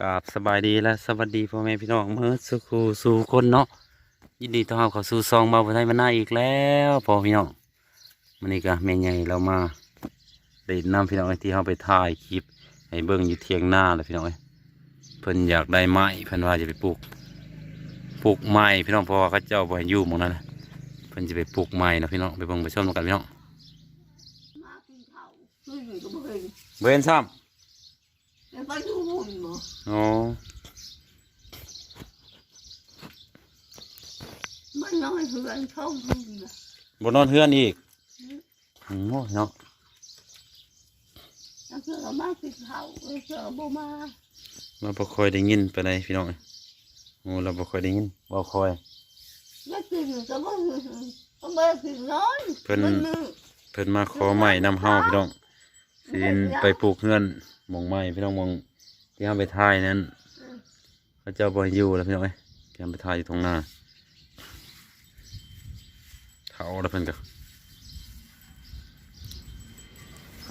กราบสบายดีและสวัสดีพ่อแม่พี่น้องเมื่อสุขูสู่คนเนาะยินดีต้อนรับเข้าสู่ซองเบาไทยมาหน้าอีกแล้วพ่อพี่น้องมันนี้ก็แม่ใหญ่เรามาเด่นน้ำพี่น้องที่เขาไปถ่ายคลิปให้เบิ่งอยู่เทียงหน้าเลยพี่น้องเอ้ยเพิ่นอยากได้ไม้เพิ่นว่าจะไปปลูกปลูกไม้พี่น้องเพราะว่าเขาเจ้าบ่ให้อยู่หมองนั้นน่ะเพิ่นจะไปปลูกไม้เนาะพี่น้องไปเบิ่งไปชมกันพี่น้องมากินข้าวขึ้นก็บ่เห็นเบิ่งซ้แล้ว ไปดูหุ่นบ่ำอ๋อมันน้อยเหือนช่องหุ่นน่ะบนนอนเฮือนอีกอืมโอ้ยเนาะแล้วเจอมากินข้าวแล้วเจอบ่มาเราบ่ค่อยได้ยินไปเลยพี่น้องเอ้ยโอ้เราบ่ค่อยได้ยินบ่ค่อยแล้วกินก็บ่ก็บ่กินน้อยเพิ่นมัมือเพิ่นมาขอใหม่นำเฮาพี่น้องสิไปปลูกเฮือนห มองใหม่พี่น้องมองที่เฮาไปถ่ายนั้นเขาเจ้าบ่ให้อยู่แล้วพี่น้องเอ้ที่เฮาไปถ่ายอยู่ตรงหน้าเฒ่าแล้วเพิ่นก็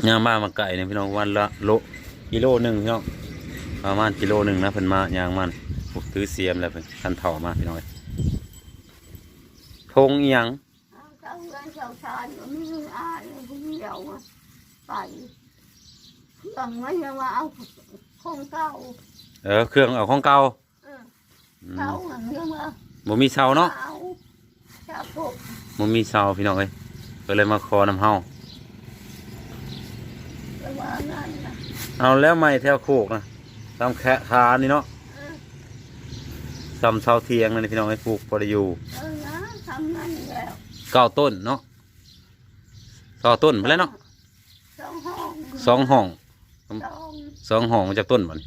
ย่างมามาไก่เนี่ยพี่น้องวันละโลกิโลหนึ่งพี่น้องประมาณกิโลหนึ่งนะเพิ่นมาย่างมันปลูกถือเสียมแล้วเพิ่นคันเฒ่ามาพี่น้องเอ้ทงอีหยังเจ้าเงินเจ้าชายก็มีอายผู้เดียวไป เครื่องมันยังว่าเอาของเก่าเออเครื่องเอาของเก่าเอออืมเก่าอันนี้ว่าบ่มีเสาเนาะเอาจับพวกบ่มีเสาพี่น้องเอ้ยก็เลยมาขอนำเฮาไปว่านั่นน่ะเอาแล้วไม้แถวโคกนะตามแคะคานี่เนาะเออซ้ำเสาเทียงนั่นนี่พี่น้องให้ปลูกพอได้อยู่เออนะทำนั่นแล้วเก้าต้นเนาะเก้าต้นไปแล้วเนาะสองห้องสองห้อง สองสองห้องมาจากต้นมัน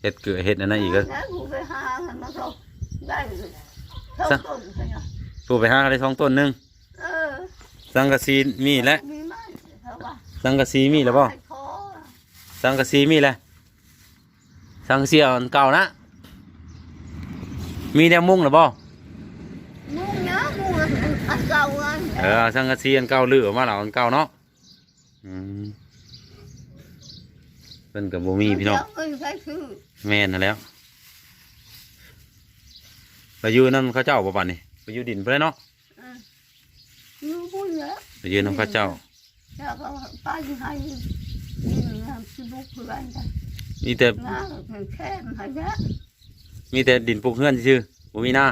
เฮ็ดเกลือเฮ็ดอันนั้นอีกก็แล้วกูไปหากันมาก็ได้เท่าต้นใช่ไหมปลูกไปห้าได้สองต้นหนึงเออสังกะสีมีแล้วมีไหมเท่าว่าสังกะสีมีแล้วบ่ให้ขอสังกะสีมีแล้วสังกะสีอันเก่านะมีแนวมุ้งหรือบ่มุ้งนะมุ้งอันเก่าอันเออสังกะสีอันเก่าลือออกมาแล้วอันเก่าเนาะอืม เพิ่นกับบ่มีพี่น้องเงินใช้ซื้อแม่นนั่นแหล้วไปอยู่นั่นเข้าเจ้าบ่ปันนี่ไปอยู่ดินไปเลยเนาะเอออยู่พุ่นแล้วไปอยู่น้ำเข้าเจ้า แล้วก็ไปให้นี่นะที่บุกเพื่อนกันมีแต่งานแค่ให้แล้วมีแต่ดินปลูกเฮือนซื่อๆบ่มีหน้า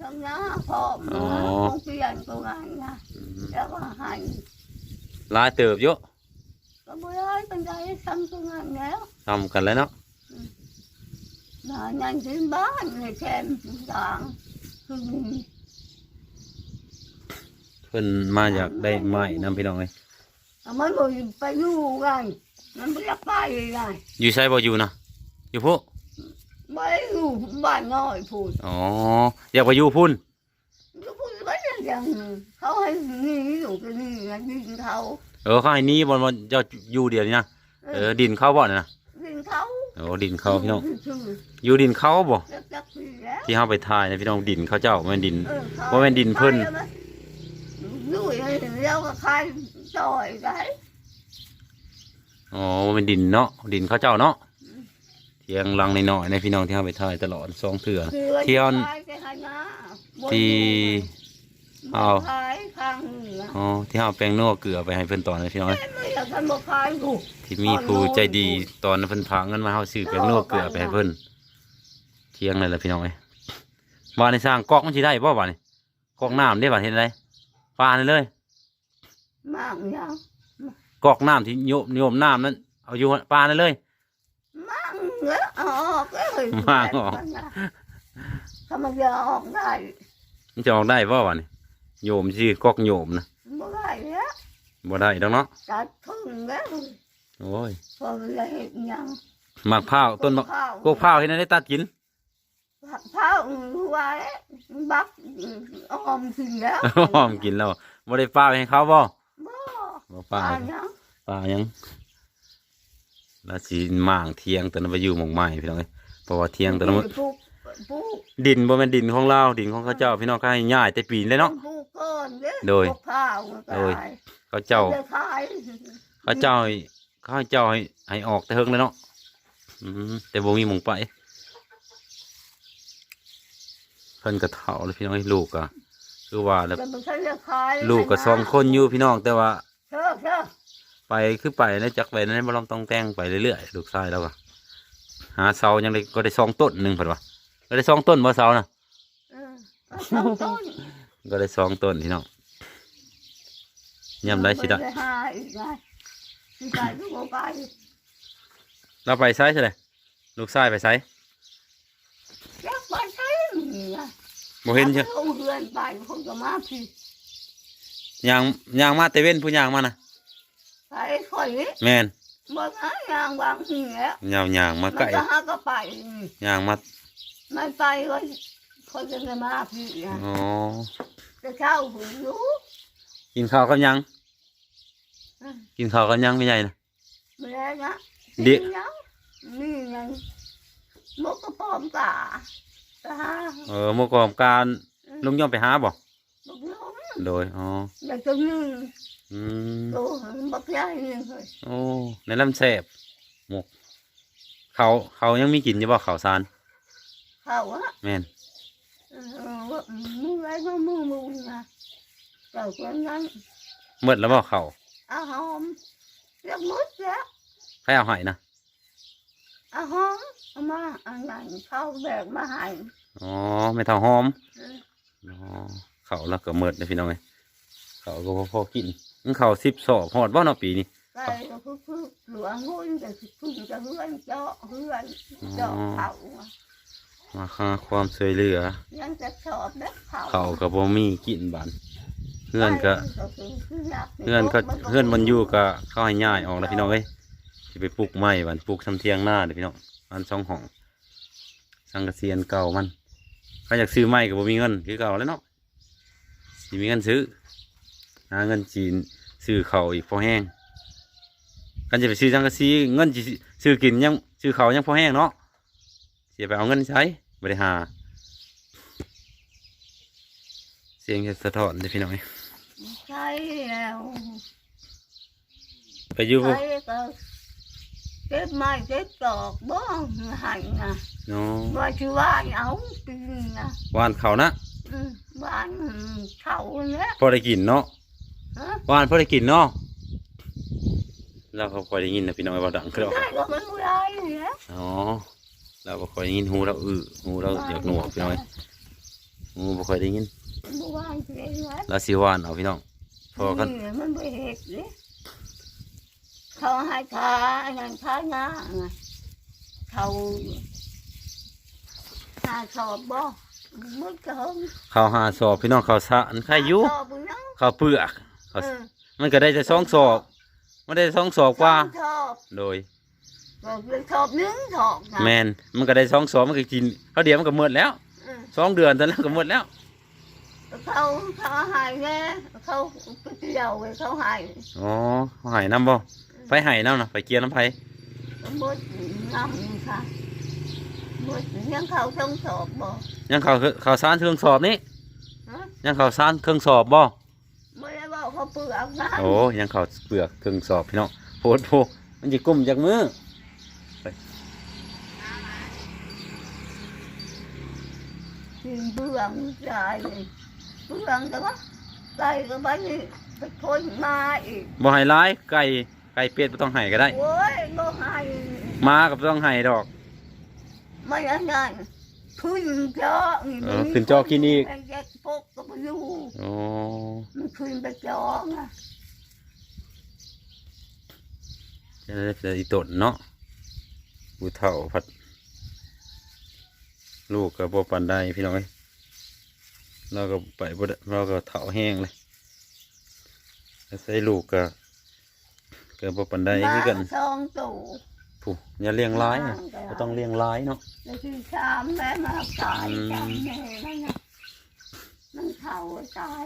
ทำงานพร้อมอ๋อคงเปลี่ยนตัวงานนะแล้วก็ให้หลายเติบเยอะ ก็ไม่ได้เป็นไรทำตัวงานแล้วทำกันแล้วเนาะน่ะนั่นที่บ้านในแคมป์ต่างคือเพิ่นมาอยากได้ไม้นํพี่น้องเอ้ยมันบ่ไปอยู่กันมันไม่อยากไปไงอยู่ใช้บ่อยู่นะอยู่พุไม่อยู่บ้านน้อยพูดอ๋ออยากไปอยู่พุ่นก็พูดไม่ได้ยังเขาให้หนี่อยู่กันนี่ไงดินเขา เออเขาให้หนี้บ่บ่เจ้าอยู่เดียวนี่นะเออดินเขาบ่น่ะนะดินเขาโอ้ดินเขาพี่น้องชื่ออยู่ดินเขาบ่จักจักปีแล้วที่เฮาไปถ่ายนะพี่น้องดินเขาเจ้าบ่แม่นดินเออเขาว่าแม่นดินเพิ่นดูให้แล้วก็ใครจ่อยได้อ๋อบ่แม่นดินเนาะดินเขาเจ้าเนาะเทียงลังน้อยๆในพี่น้องที่เฮาไปถ่ายตลอดสองเทื่อคือเที่ยวขายไปหาหน้าบนที่ เอาขายข้างเหนืออ๋อที่เฮาแป้งนัวเกลือไปให้เพิ่นตอนนะพี่น้องไม่อยากกันบ่ขายกูที่มีผู้ใจดีตอนนั้นเพิ่นพาเงินมาเฮาซื้อแป้งนัวเกลือไปให้เพิ่นเที่ยงเลยล่ะพี่น้องเอ้ยบ้านในสร้างก๊อกมันสิได้บ่บ้านนี่ก๊อกน้ำได้บ้านเห็นอะไรปลานี่เลย มากยังก๊อกน้ำที่โยมโยมน้ำนั้นเอาอยู่ปลานี่เลยมากเงี้ยออกเลยมากออกถ้ามันจะออกได้มันจะออกได้บ่บ้านนี่ โยมชื่อก๊อกโยมนะบ่ได้แล้วบ่ได้ดอกเนาะตัดพึ่งแล้วโอ้ยพอเลยเห็นยังหมากพร้าวต้นมะกกพร้าวเห็นได้ตัดกินเผาไว้บักออมสิแล้วหอมกินแล้วบ่ได้ปลาไปให้เขาบ่บ่บ่ปปลาลายังปลายังแล้วสีหม่างเทียงตัวนั้นไปอยู่หมองใหม่พี่น้องเอ้ยเพราะว่าเทียงตัวนั้นมันปลูกปลูกดินบ่แม่นดินของเราดินของเขาเจ้าพี่น้องเขาให้ย่ายแต่ปีนเลยเนาะปลูกก้ อนเด้อโดยปลูกข้าวโดยเขาเจ้า จะขายเขาเจ้าให้เขาให้เจ้าให้ให้ออกแต่เฮิงเลยเนาะอืมแต่บ่มีหมองไปเพิ่นก็เฒ่าแล้วพี่น้องไอ้ลูกก็คือว่าแล้วจะไปใช้เรือคายลูกก็สองคนอยู่พี่น้องแต่ว่า เชื่อเชื่อไปคือไปแล้วจักไปนั้นบ่ลองต้องแต่งไปเรื่อยๆลูกชายแล้วก็หาเสายังได้ก็ได้สองต้นหนึงเพิ่นว่าก็ได้สองต้นบ่เสาน่ะ เออเอาสองต้น ก็ได้สองต้นพี่น้องยามได้สิได้ปหาอีกได้สิไปก็บ่ไปเราไปไซส์ใช่ไหมลูกชายไปไซส์อยากไปใช้นี่นะบ่เห็นใช่เอาเฮือนไปคนก็มาพี่ยางยางมาเตเว่นผู้ยางมานะไปคอยนี้แม่นบ่หายางบางทีแล้วยาวยางมา มันใกล้ก็หาก็ไปนี่ยางมาไม่ไปก็ คนจะมาพี่นะอ๋อจะเข้าหูอยู่กินข้าวกับหยังอืมกินข้าวกับหยังไม่ใหญ่นะไม่ได้นะเดี๋ยวยังนี่ยังมกกระปอมกาตาเออเมื่อก่อนการลุงย่อมไปหาบ่บักน้องโดยอ๋ออยากจะนึ่งอืมโตบักใหญ่นี่เลยโอ้ในลำแสบหมกเขาเขายังมีกินอยู่บ่ข้าวสารเขาอะแม่นเออว่า มือไรก็มือมือนะเจ้าคนนั้นหมดแล้วบ่เขาวอาหอมเรียกมดแล้วใครเอาให้นะอาหอมเอามาอันนั้นเข้าแบกมาให้อ๋อไม่เท่าหอมเอออ๋อเขาวแล้วก็หมดเลยพี่น้องเอ้ยเขาวก็บ่พอกินมันเขาสิบสอบหอดบ่เนาะปีนี้ไปก็คือคือหลวงหุ่นแต่พึ่งจะเฮือนเจาะเฮือนเจาะเขาอะ มาค่าความช่วยเหลือ ยังจะชอบเด็กเขาเขาก็บ่มีกินบานเพื่อนก็คือคืออยากเพื่อนก็เพื่อนมันอยู่ก็เข้าให้ย่ายออกแล้วพี่น้องเอ้ยสิไปปลูกไม้บันปลูกทำเทียงหน้าเด้อพี่น้องอันสองห้องสังกะเสียนเก่ามันเขาอยากซื้อไม้ก็บ่มีเงินคือเก่าแล้วเนาะสิมีเงินซื้อหาเงินจีนซื้อเขาวอีกพอแห้งกันจะไปซื้อสังกะสีเงินสิซื้อกินยังซื้อเขาวยังพอแห้งเนาะเสียไปเอาเงินใช้ บริหา เสียงจะสะท้อนเด้อพี่น้องเอ้ยใช่แล้วไปอยู่ใช่ก็เก็บไม้เก็บตอกบ้องหันนะเนาะว่าชื่อว่าเอาปีนนะวานเขานะอืมบ้านเขาเนี่ยพอได้กินเนาะฮะวานพอได้กินเนาะเราก็คอยได้ยินนะพี่น้องไอ้บ่ดังคือเราได้ก็มันไม่ได้เนี่ยอ๋อ เราก็คอยได้ยินหูเราอื้อหูเราอยากหนวกพี่น้องเอ้ยหูบ่ค่อยได้ยินบ้านเจ๊ไว้เราสิวานเอาพี่น้องพอกันนี่มันไม่เห็ดเลยเขาให้ทาอันนั้นทาหน้าไงเขาหาสอบบ่มึงเกิงข้าวหาสอบพี่น้องข้าวสารใครอยู่สอบมึงเนาะข้าวเปลือกข้าวเออมันก็ได้แต่สองสอบมันได้สองสอบกว่า สอบโดย บอกเลยสอบหนึงสอบนะแมนมันก็ได้สองสอบมันก็กินข้าวเดียวมันก็หมดแล้วเออสองเดือนตอนนั้นก็หมดแล้ว เขาเขาใหายแน่เขาไปเที่ยวไปเขาใหายอ๋อเขาใหายน้ำบ่ไปใหายน้ำนะไปเกียร์น้ำไผมดน้ำค่ะมดยังเขาต้องสอบบ่ ยังเขาเขาวสารเครื่องสอบนี่ฮะ ยังเขาวสารเครื่องสอบบ่ไม่ได้บอกเขาเปลือกนะโอ้ยังเขาวเปลือกเครื่องสอบพี่น้องโพดโพมันจะกุ้มจากมือ กินเบื่องใจเลยเบื่องแต่ว่าไก่ก็ไปนี่ไปคนมาอีกบ่ให้ร้ายไก่ไก่เป็ดบ่ต้องให้ก็ได้โอ้ยบ่ใหายมากับต้องให้ดอกไม่อันนั้นขึ้นจอนี่เออขึ้นจอกินอีกไอ้เด็กพกก็ไปอยู่โอ้มันขึ้นไปจอนะจะได้เป็นอีตนเนาะผู้เฒ่าพัด ลูกก็บ่ปานใดพี่น้องเอ้ยเราก็ไปบ่ได้เราก็เฒ่าแห้งเลยแล้วใส่ลูกก็ก็บ่ปานใดคือกันมาสองตู่ผู้อย่าเลี้ยงร้ายนะบ่ต้องเลี้ยงร้ายเนาะแล้วที่สามแม่มาตายอืมจำแม่นั่นน่ะมันเข่าตาย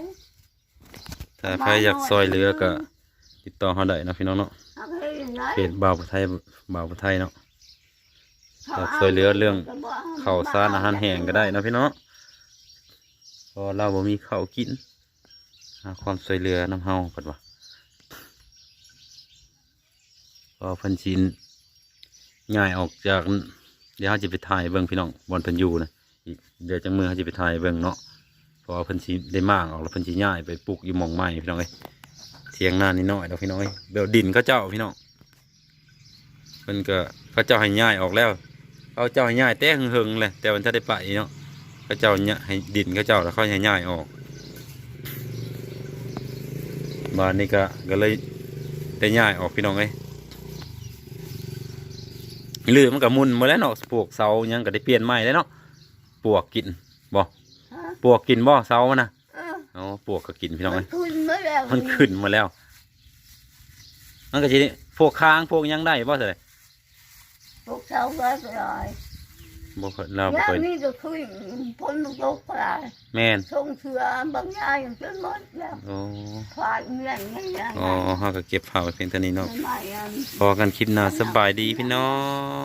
ถ้าใครอยากซอยเหลือก็ติดต่อเขาได้เนาะพี่น้องเนาะเอาไปยังไงเพจบ่าวผู้ไทยบ่าวผู้ไทยเนาะอยาก ช่วยเหลือเรื่องข้าวสารอาหารแห้งก็ได้นะพี่เน้องเพอเราบ่มีข้าวกินหาความช่วยเหลือน้ำเฮาเพิ่นว่าพอเพิ่นชินง่ายออกจากเดี๋ยวเขาจะไปถ่ายเบิ่งพี่น้องบอลเพิ่นอยู่นะอีกเดี๋ยวจังมือเขาจะไปถ่ายเบิ่งเนาะพราะว่าเพิ่นสิได้มากออกแล้วเพิ่นสิย้ายไปปลูกอยู่หม่องใหม่พี่น้องเอ้ยเทียงหน้านิดหน่อยเนาะพี่น้องเอ้ยเดี๋ยวดินเขาเจ้าพี่น้องเพิ่นก็เขาเจ้าให้ย้ายออกแล้ว เขาเจ้าให้ย้ายแต่หึงๆเลยแต่วันถ้าได้ไปเนาะเขาเจ้าเนี่ยให้ดินเขาเจ้าแล้วเขาให้ย้ายออกบ้านนี้ก็ก็เลยได้ย้ายออกพี่น้องเอ้ยลือมันก็มุนมาแล้วเนาะปวกเสายังก็ได้เปลี่ยนใหม่แล้วเนาะปวกกินบ่ฮะปวกกินบ่เสามันนะเอออ๋อปวกก็กินพี่น้องมัเอ้นยขึ้นมาแล้วมันขึ้นมาแล้ว มันก็ทีนี้พวกค้างพวกหยังได้บ่เสยพ วกเขาก็เลยบ่เคยเราบ่ยาเคยนี่ก็ขึ้นพ้นตกปลาแม่นส่งเสือบางอย่างจนหมดแล้วโอ้ควายเงี้ยเงี้ยเงี้ยอ๋อเฮาก็เก็บผ้าไว้เพียงเท่านี้เนาะไม่อัน พอกันคลิปหน้าสบายดีพี่น้อง